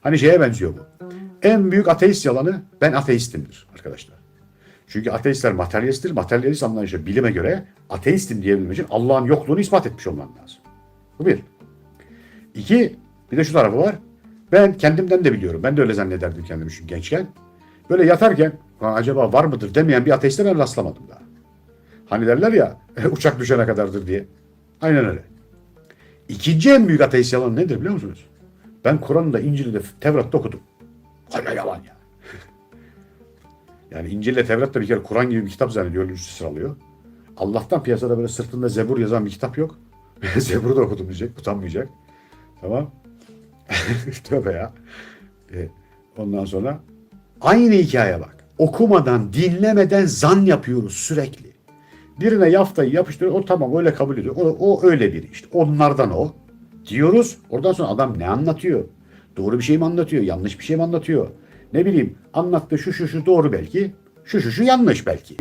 Hani şeye benziyor bu. En büyük ateist yalanı ben ateistimdir arkadaşlar. Çünkü ateistler materyalisttir. Materyalist anlayışı bilime göre ateistim diyebilmek için Allah'ın yokluğunu ispat etmiş olman lazım. Bu bir. İki, bir de şu tarafı var. Ben kendimden de biliyorum. Ben de öyle zannederdim kendimi şu gençken. Böyle yatarken "Ha, acaba var mıdır demeyen bir ateiste ben rastlamadım daha. Hani derler ya uçak düşene kadardır diye. Aynen öyle. İkinci en büyük ateist yalan nedir biliyor musunuz? Ben Kur'an'da, İncil'de, Tevrat'ta okudum. Hala yalan ya. Yani İncil'le Tevrat da bir kere Kur'an gibi bir kitap zannediyor, üstü sıralıyor. Allah'tan piyasada böyle sırtında Zebur yazan bir kitap yok. Zebur'u da okudum diyecek, utanmayacak. Tamam. Tövbe ya. E, ondan sonra aynı hikaye bak. Okumadan, dinlemeden zan yapıyoruz sürekli. Birine yaftayı yapıştırıyor, o tamam öyle kabul ediyor. O, o öyle biri işte. Onlardan o. Diyoruz. Oradan sonra adam ne anlatıyor? Doğru bir şey mi anlatıyor? Yanlış bir şey mi anlatıyor? Ne bileyim anlattığı şu şu şu doğru belki. Şu şu şu yanlış belki.